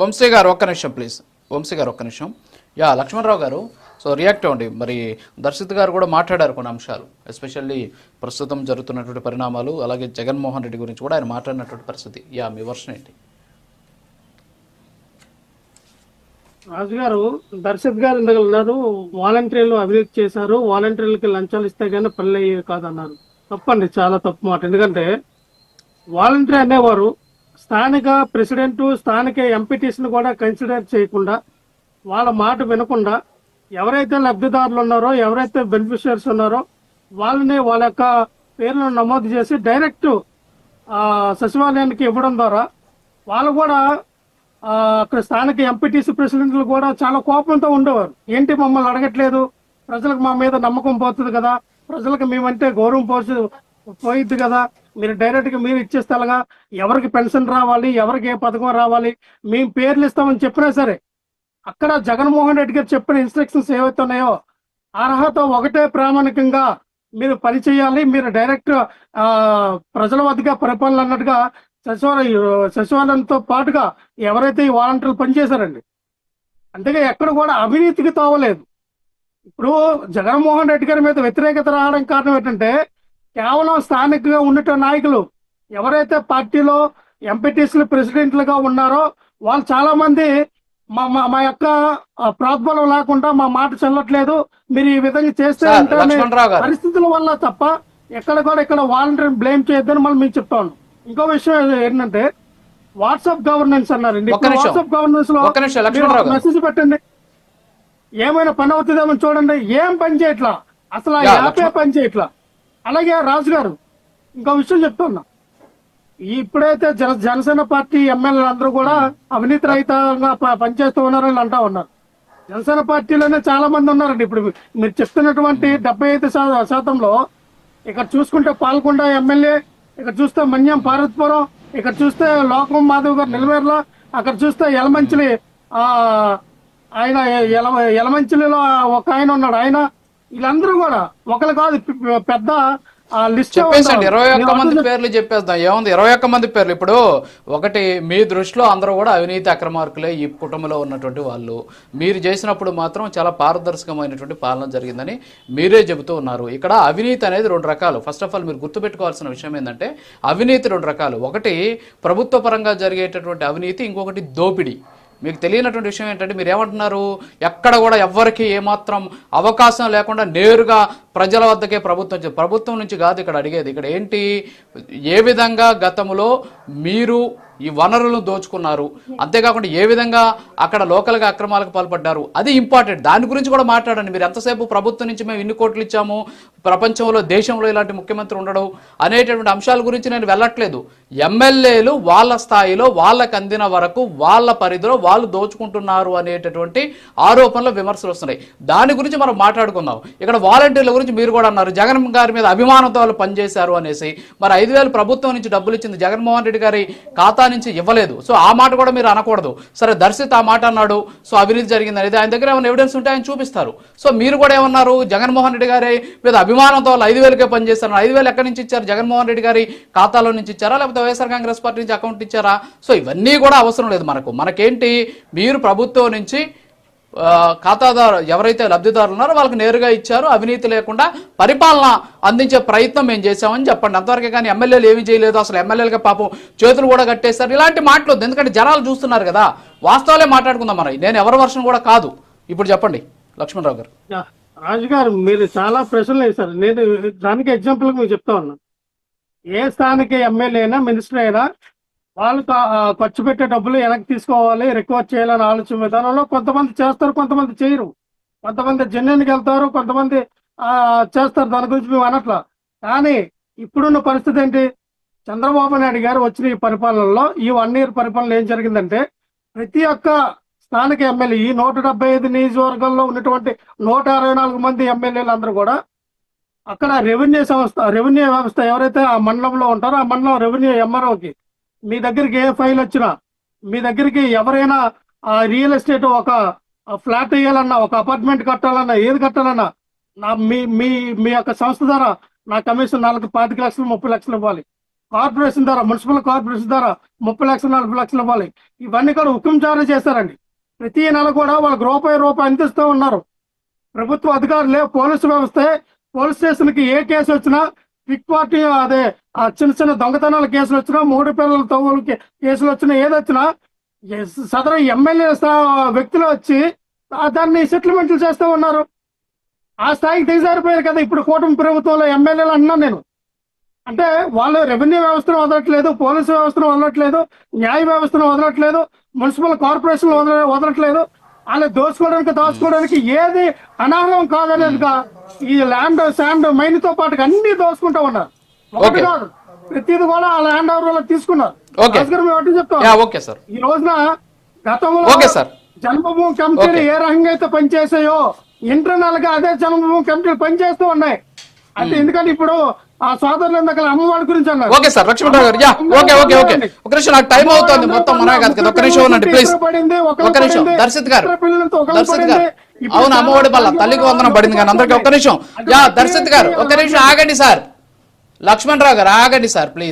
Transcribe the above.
వంశీ గారు ఒక్క నిమిషం ప్లీజ్. వంశీ గారు ఒక్క నిమిషం. యా లక్ష్మణరావు గారు సో రియాక్ట్ అవ్వండి. మరి దర్శిత్ గారు కూడా మాట్లాడారు కొన్ని అంశాలు. ఎస్పెషల్లీ ప్రస్తుతం జరుగుతున్నటువంటి పరిణామాలు అలాగే జగన్మోహన్ రెడ్డి గురించి కూడా ఆయన మాట్లాడినటువంటి పరిస్థితి. యా మీ వర్షన్ ఏంటి? రాజు గారు దర్శిత్ గారు ఇందాక వాలంటీర్లు అభివృద్ధి చేశారు. వాలంటీర్లకి లంచాలు ఇస్తే కానీ పనులు అయ్యేవి కాదన్నారు. తప్పండి చాలా తప్పు మాట. ఎందుకంటే వాలంటీర్ అనేవారు స్థానిక ప్రెసిడెంట్ స్థానిక ఎంపీటీసీని కూడా కన్సిడర్ చేయకుండా వాళ్ళ మాట వినకుండా ఎవరైతే లబ్ధిదారులు ఉన్నారో ఎవరైతే బెనిఫిషియర్స్ ఉన్నారో వాళ్ళని వాళ్ళ యొక్క పేర్లను నమోదు చేసి డైరెక్ట్ సచివాలయానికి ఇవ్వడం ద్వారా వాళ్ళు కూడా అక్కడ స్థానిక ఎంపీటీసీ ప్రెసిడెంట్లు కూడా చాలా కోపంతో ఉండేవారు. ఏంటి మమ్మల్ని అడగట్లేదు? ప్రజలకు మా మీద నమ్మకం పోతుంది కదా? ప్రజలకు మేమంటే గౌరవం పోసి పోయిద్ది కదా? మీరు డైరెక్ట్గా మీరు స్థలంగా ఎవరికి పెన్షన్ రావాలి ఎవరికి ఏ పథకం రావాలి మేము పేర్లు ఇస్తామని చెప్పినా సరే అక్కడ జగన్మోహన్ రెడ్డి గారు చెప్పిన ఇన్స్ట్రక్షన్స్ ఏవైతే ఉన్నాయో అర్హత ఒకటే ప్రామాణికంగా మీరు పని చేయాలి మీరు డైరెక్ట్ ఆ, ప్రజల వద్దగా పరిపాలన అన్నట్టుగా సచివాలయ సచివాలయంతో పాటుగా ఎవరైతే ఈ వాలంటీర్లు పనిచేశారండి అంతేగా ఎక్కడ కూడా అవినీతికి తోవలేదు. ఇప్పుడు జగన్మోహన్ రెడ్డి గారి మీద వ్యతిరేకత రావడం కారణం ఏంటంటే కేవలం స్థానికంగా ఉండట నాయకులు ఎవరైతే పార్టీలో ఎంపీటీసీలు ప్రెసిడెంట్లుగా ఉన్నారో వాళ్ళు చాలా మంది మా మా- యొక్క ఆ, ప్రోద్బలం లేకుండా మా మాట చెల్లట్లేదు. మీరు ఈ విధంగా చేస్తే పరిస్థితుల వల్ల తప్ప ఎక్కడ కూడా ఇక్కడ వాలంటీర్ బ్లేమ్ చేయొద్దని మళ్ళీ మేము చెప్తాను. ఇంకో విషయం ఏంటంటే వాట్సాప్ గవర్నెన్స్ అన్నారండి. వాట్సాప్ గవర్నెన్స్లో. మెసేజ్ పెట్టండి. ఏమైనా పని అవుతుందేమో చూడండి. ఏం పని చేయట్లా? అసలు యాపే. పని చేయట్లా? అలాగే రాజు గారు ఇంకో విషయం చెప్తున్నా ఇప్పుడైతే జన జనసేన పార్టీ ఎమ్మెల్యేలు అందరూ కూడా అవినీతి రహితంగా ప- పనిచేస్తూ ఉన్నారని అంటా ఉన్నారు. జనసేన పార్టీలోనే చాలా మంది ఉన్నారండి. ఇప్పుడు మీరు చెప్తున్నటువంటి డెబ్బై ఐదు శాతంలో ఇక్కడ చూసుకుంటే పాల్గొండ ఎమ్మెల్యే ఇక్కడ చూస్తే మన్యం పార్వతీపురం ఇక్కడ చూస్తే లోకం మాధవ్ గారు నిలవేరులో అక్కడ చూస్తే యలమంచిలి ఆ ఆయన యల యలమంచిలిలో ఒక ఆయన ఉన్నాడు. ఆయన వీళ్ళందరూ కూడా ఒకరు కాదు పెద్ద చెప్పేసండి ఇరవై ఒక్క మంది పేర్లు చెప్పేద్దాం. ఏముంది? ఇరవై ఒక్క మంది పేర్లు. ఇప్పుడు ఒకటి మీ దృష్టిలో అందరూ కూడా అవినీతి అక్రమార్కులే ఈ కుటుంబంలో ఉన్నటువంటి వాళ్ళు. మీరు చేసినప్పుడు మాత్రం చాలా పారదర్శకమైనటువంటి పాలన జరిగిందని మీరే చెబుతూ ఉన్నారు. ఇక్కడ అవినీతి అనేది రెండు రకాలు. ఫస్ట్ ఆఫ్ ఆల్ మీరు గుర్తుపెట్టుకోవాల్సిన విషయం ఏంటంటే అవినీతి రెండు రకాలు. ఒకటి ప్రభుత్వ పరంగా జరిగేటటువంటి అవినీతి ఇంకొకటి దోపిడీ. మీకు తెలియనటువంటి విషయం ఏంటంటే మీరు ఏమంటున్నారు ఎక్కడ కూడా ఎవ్వరికి ఏమాత్రం అవకాశం లేకుండా నేరుగా ప్రజల వద్దకే ప్రభుత్వం ప్రభుత్వం నుంచి కాదు ఇక్కడ అడిగేది. ఇక్కడ ఏంటి? ఏ విధంగా గతంలో మీరు ఈ వనరులను దోచుకున్నారు? అంతేకాకుండా ఏ విధంగా అక్కడ లోకల్గా అక్రమాలకు పాల్పడ్డారు? అది ఇంపార్టెంట్. దాని గురించి కూడా మాట్లాడండి. మీరు ఎంతసేపు ప్రభుత్వం నుంచి మేము ఇన్ని కోట్లు ఇచ్చాము? ప్రపంచంలో దేశంలో ఇలాంటి ముఖ్యమంత్రి ఉండడం అనేటటువంటి అంశాల గురించి నేను వెళ్ళట్లేదు. ఎమ్మెల్యేలు వాళ్ళ స్థాయిలో వాళ్ళకు అందిన వరకు వాళ్ళ పరిధిలో వాళ్ళు దోచుకుంటున్నారు అనేటటువంటి ఆరోపణలు విమర్శలు వస్తున్నాయి. దాని గురించి మనం మాట్లాడుకుందాం. ఇక్కడ వాలంటీర్ల గురించి మీరు కూడా అన్నారు. జగన్ గారి మీద అభిమానంతో వాళ్ళు పనిచేశారు అనేసి. మరి ఐదు వేలు ప్రభుత్వం నుంచి డబ్బులు ఇచ్చింది జగన్మోహన్ రెడ్డి గారి ఖాతా నుంచి ఇవ్వలేదు. సో ఆ మాట కూడా మీరు అనకూడదు. సరే దర్శిత్ ఆ మాట అన్నాడు. సో అభివృద్ధి జరిగింది అనేది ఆయన దగ్గర ఏమైనా ఎవిడెన్స్ ఉంటే ఆయన చూపిస్తారు. సో మీరు కూడా ఏమన్నారు? జగన్మోహన్ రెడ్డి గారి మీద అభిమానంతో వాళ్ళు ఐదు వేలకే పనిచేస్తారు ఐదు వేలు ఎక్కడి నుంచి ఇచ్చారు? జగన్మోహన్ రెడ్డి గారి ఖాతాలో నుంచి ఇచ్చారా? లేకపోతే వైఎస్ఆర్ కాంగ్రెస్ పార్టీ నుంచి అకౌంట్ ఇచ్చారా? సో ఇవన్నీ కూడా అవసరం లేదు మనకు. మనకేంటి? మీరు ప్రభుత్వం నుంచి ఖాతాదారు ఎవరైతే లబ్ధిదారులు ఉన్నారో వాళ్ళకి నేరుగా ఇచ్చారు. అవినీతి లేకుండా పరిపాలన అందించే ప్రయత్నం మేము చేశామని చెప్పండి. అంతవరకే కానీ ఎమ్మెల్యేలు ఏమీ చేయలేదు. అసలు ఎమ్మెల్యేలుగా పాపం చేతులు కూడా కట్టేశారు. ఇలాంటి మాటలు ఎందుకంటే జనాలు చూస్తున్నారు కదా. వాస్తవాలే మాట్లాడుకుందాం మనం నేను ఎవరి వర్షం కూడా కాదు. ఇప్పుడు చెప్పండి. లక్ష్మణరావు గారు. రాజు గారు మీరు చాలా ప్రశ్నలు వేశారు. నేను దానికి ఎగ్జాంపుల్ మీకు చెప్తా ఉన్నా. ఏ స్థానిక ఎమ్మెల్యే అయినా మినిస్టర్ అయినా వాళ్ళు ఖర్చు పెట్టే డబ్బులు వెనక్కి తీసుకోవాలి రికవర్ చేయాలని ఆలోచన విధానంలో కొంతమంది చేస్తారు కొంతమంది చేయరు. కొంతమంది జన్యునికి వెళ్తారు కొంతమంది చేస్తారు. దాని గురించి మేము అనట్లా. కానీ ఇప్పుడున్న పరిస్థితి ఏంటి? చంద్రబాబు నాయుడు గారు వచ్చిన ఈ పరిపాలనలో ఈ వన్ ఇయర్ పరిపాలన ఏం జరిగిందంటే ప్రతి ఒక్క స్థానిక ఎమ్మెల్యే ఈ నూట డెబ్బై ఐదు నియోజకవర్గంలో ఉన్నటువంటి నూట అరవై నాలుగు మంది ఎమ్మెల్యేలు అందరూ కూడా అక్కడ రెవెన్యూ సంస్థ రెవెన్యూ వ్యవస్థ ఎవరైతే ఆ మండలంలో ఉంటారో ఆ మండలం రెవెన్యూ ఎంఆర్ఓకి మీ దగ్గరికి ఏ ఫైల్ వచ్చినా మీ దగ్గరికి ఎవరైనా ఆ రియల్ ఎస్టేట్ ఒక ఫ్లాట్ వేయాలన్నా ఒక అపార్ట్మెంట్ కట్టాలన్నా ఏది కట్టాలన్నా నా మీ మీ మీ యొక్క సంస్థ ద్వారా నా కమిషన్ నాలుగు పాతిక లక్షలు ముప్పై లక్షలు ఇవ్వాలి. కార్పొరేషన్ ద్వారా మున్సిపల్ కార్పొరేషన్ ద్వారా ముప్పై లక్షలు నలభై లక్షలు ఇవ్వాలి. ఇవన్నీ కూడా హుకుం జారీ చేశారండి. ప్రతి నెల కూడా వాళ్ళకి రూపాయి రూపాయి అందిస్తూ ఉన్నారు. ప్రభుత్వ అధికారులే పోలీసు వ్యవస్థే. పోలీస్ స్టేషన్కి ఏ కేసు వచ్చినా పిక్ పార్టీ అదే ఆ చిన్న చిన్న దొంగతనాల కేసులు వచ్చినా మూడు పిల్లల తవ్వుల కేసులు వచ్చినా ఏదొచ్చినా ఎస్- సదరు ఎమ్మెల్యే వ్యక్తులు వచ్చి దాన్ని సెటిల్మెంట్లు చేస్తూ ఉన్నారు. ఆ స్థాయికి దిగజారిపోయారు కదా ఇప్పుడు కూటమి ప్రభుత్వంలో ఎమ్మెల్యేలు అన్నా నేను. అంటే వాళ్ళు రెవెన్యూ వ్యవస్థను వదలట్లేదు పోలీసు వ్యవస్థను వదలట్లేదు న్యాయ వ్యవస్థను వదలట్లేదు మున్సిపల్ కార్పొరేషన్ వదల వదలట్లేదు. వాళ్ళు దోచుకోవడానికి దాచుకోవడానికి ఏది అనర్హం కాదనేదిగా ఈ ల్యాండ్ శాండ్ మైన్తో పాటు అన్ని దోచుకుంటా ఉన్నారు. ఒకటి Okay. కాదు. ప్రతిది కూడా ఆ ల్యాండ్ ఓవర్ తీసుకున్నారు. ఓకే సార్ ఈ రోజున గతంలో ఓకే సార్. జన్మభూమి కమిటీలు. ఏ రకంగా అయితే పనిచేసాయో ఇంటర్నల్గా అదే జన్మభూమి కమిటీలు పనిచేస్తూ ఉన్నాయి. అంటే ఎందుకంటే ఇప్పుడు ఆ సోదరులు ఇందాక అమ్మవారి గురించి అన్నారు. ఓకే సార్ లక్ష్మణరావు గారు యా ఓకే ఓకే ఓకే. ఒక నిమిషం నాకు టైం అవుతుంది. మొత్తం మనమే కాదు కదా. ఒక నిమిషం ఉండండి ప్లీజ్. ఒక నిమిషం. దర్శిత్ గారు. దర్శిత్ గారు. అవును అమ్మఒడి వల్ల తల్లికి వందనం పడింది కానీ అందరికి ఒక్క నిమిషం. యా దర్శిత్ గారు ఒక నిమిషం ఆగండి సార్. లక్ష్మణ్ రావు గారు ఆగండి సార్ ప్లీజ్.